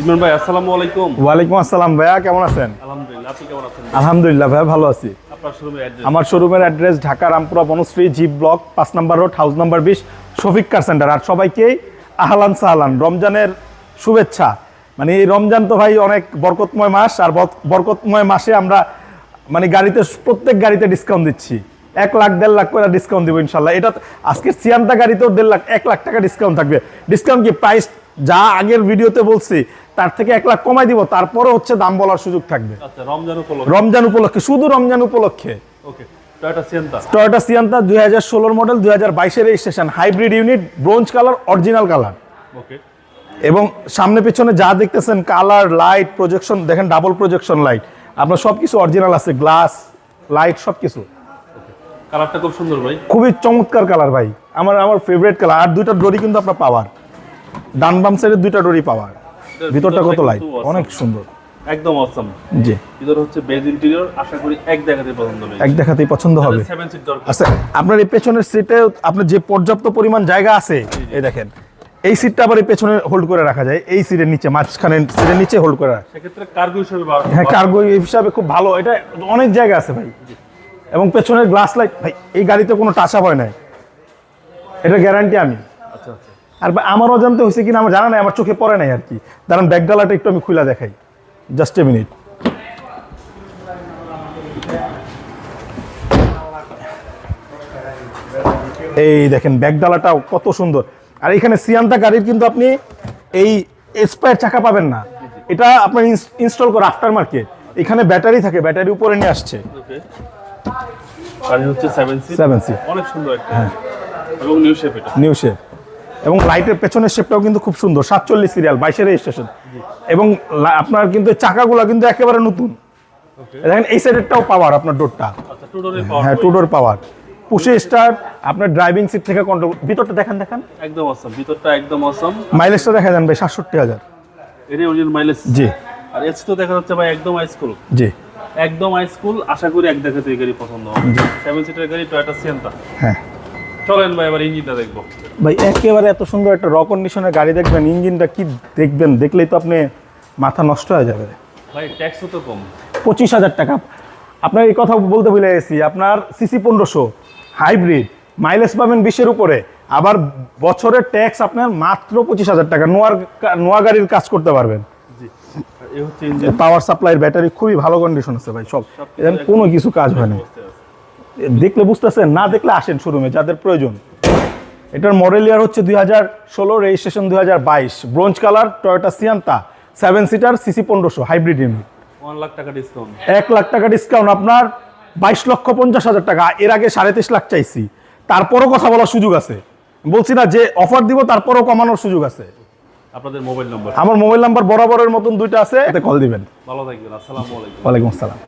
ইসমান ভাই আসসালামু আলাইকুম। ওয়ালাইকুম আসসালাম ভাইয়া কেমন আছেন? আলহামদুলিল্লাহ আপনি কেমন আছেন? আলহামদুলিল্লাহ ভাইয়া ভালো আছি। আপনার শোরুমের অ্যাড্রেস আমার শোরুমের অ্যাড্রেস ঢাকা রামপুরা বনশ্রী জিপ ব্লক পাঁচ নাম্বার রোড হাউস নাম্বার বিশ শফিক কার সেন্টার আর সবাইকেই আহলান সাহলান রমজানের শুভেচ্ছা। মানে এই রমজান তো ভাই অনেক বরকতময় মাস আর বরকতময় মাসে আমরা মানে গাড়িতে প্রত্যেক গাড়িতে ডিসকাউন্ট দিচ্ছি। এক লাখ দেড় লাখ করে ডিসকাউন্ট দেবো ইনশাল্লাহ। এটা আজকের সিয়ান্তা গাড়িতেও দেড় লাখ এক লাখ টাকা ডিসকাউন্ট থাকবে। ডিসকাউন্ট কি? প্রাইস যা আগের ভিডিওতে বলছি তার থেকে এক লাখ কমাই দিব তারপরে হচ্ছে দাম বলার সুযোগ থাকবে। আচ্ছা রমজান উপলক্ষে? শুধু রমজান উপলক্ষে। টয়োটা সিয়ান্তা দুই হাজার ষোলোর মডেল দুই হাজার বাইশের registration hybrid unit bronze colour original colour এবং সামনে পেছনে যা দেখতেছেন কালার লাইট প্রজেকশন দেখেন ডাবল প্রজেকশন লাইট আপনার সব কিছু অরিজিনাল আছে গ্লাস লাইট সব কিছু কালারটা খুব সুন্দর ভাই। খুবই চমৎকার কালার ভাই। আমার আমার ফেভারিট কালার আর দুইটা ডোরি কিন্তু আপনার পাওয়ার। ডান বাম সাইডে দুইটা ডোরি পাওয়ার। ভিতরটা কত লাইট অনেক সুন্দর। একদম অসম জি। ভিতরে হচ্ছে বেজ ইন্টেরিয়র আশা করি এক পছন্দ হবে। এক দেখাতেই পছন্দ হবে। সেভেন সিট দরকার। আচ্ছা আপনার এই পেছনের সিটে আপনার যে পর্যাপ্ত পরিমাণ জায়গা আছে এই দেখেন এই সিটটা আবার এই পেছনে হোল্ড করে রাখা যায়। এই সিটের নিচে মাঝখানে সিটের নিচে হোল্ড করে রাখা। সেক্ষেত্রে কার্গো হিসেবে হ্যাঁ কার্গো হিসাবে খুব ভালো। এটা অনেক জায়গা আছে ভাই। এবং পেছনের গ্লাস লাইট ভাই এই গাড়িতে কোনো টাচ আপ হয় নাই। এটা গ্যারান্টি আমি। আর আমার অজান্তে হয়েছে কিনা আমার জানা নাই আমার চোখে পড়ে নাই আর কি। দাঁড়ান ব্যাগডালাটা একটু আমি খুলে দেখাই। জাস্ট এ মিনিট এই দেখেন ব্যাগডালাটাও কত সুন্দর। আর এখানে সিয়ান্তা গাড়ির কিন্তু আপনি এই স্পায়ার চাকা পাবেন না। এটা আপনার ইনস্টল করা আফটার মার্কেট এখানে ব্যাটারি থাকে ব্যাটারি উপরে নিয়ে আসছে। গাড়ি হচ্ছে সি অনেক সুন্দর একটা। এবং নিউ শেপ এটা। নিউ শেপ এবং লাইটের পেছনের শেপটাও কিন্তু খুব সুন্দর। সাতচল্লিশ সিরিয়াল বাইশের রেজিস্ট্রেশন এবং আপনার কিন্তু চাকাগুলো কিন্তু একেবারে নতুন। দেখেন এই সাইডেরটাও পাওয়ার আপনার ডোরটা আচ্ছা হ্যাঁ টু ডোর পাওয়ার পুষে স্টার্ট আপনার ড্রাইভিং সিট থেকে কন্ট্রোল ভিতরটা দেখেন দেখেন। একদম অসম ভিতরটা একদম অসম মাইলেজটা দেখা যান ভাই সাতষট্টি হাজার। এটাই অরিজিনাল মাইলেজ জি। আর এস তো দেখা যাচ্ছে ভাই একদম হাই স্কুল জি। একদম হাই স্কুল আশা করি এক দেখাতে এই গাড়ি পছন্দ হবে। সেভেন সিটের গাড়ি টয়োটা সিয়েন্তা হ্যাঁ। চলেন ভাই এবার ইঞ্জিনটা দেখব। ভাই একেবারে এত সুন্দর একটা র কন্ডিশনের গাড়ি দেখবেন ইঞ্জিনটা কি দেখবেন দেখলেই তো আপনি মাথা নষ্ট হয়ে যাবে। ভাই ট্যাক্সও তো কম। পঁচিশ হাজার টাকা। আপনার এই কথা বলতে ভুলে গেছি আপনার সিসি পনেরোশো হাইব্রিড মাইলেজ পাবেন বিশের উপরে আবার বছরের ট্যাক্স আপনার মাত্র পঁচিশ হাজার টাকা নোয়ার নোয়া গাড়ির কাজ করতে পারবেন। পাওয়ার সাপ্লাইয়ের ব্যাটারি খুবই ভালো কন্ডিশন আছে ভাই সব। কোনো কিছু কাজ হয় না। দেখলে বুঝতেছেন না দেখলে আসেন শোরুমে যাদের প্রয়োজন। এটার মডেল ইয়ার হচ্ছে দুই হাজার ষোলো রেজিস্ট্রেশন দুই হাজার বাইশ। Bronze colour Toyota Sienta seven seater CC পনেরোশো হাইব্রিড ইউনিট লাখ টাকা ডিসকাউন্ট এক লাখ টাকা ডিসকাউন্ট আপনার বাইশ লক্ষ পঞ্চাশ হাজার টাকা। এর আগে সাড়ে তেইশ লাখ চাইছি। তারপরও কথা বলার সুযোগ আছে। বলছি না যে অফার দিব তারপরও কমানোর সুযোগ আছে। আপনাদের মোবাইল নম্বর আমার মোবাইল নাম্বার বরাবরের মতন দুইটা আছে এতে কল দিবেন। ভালো থাকবেন আসসালামু আলাইকুম। ওয়ালাইকুম আসসালাম।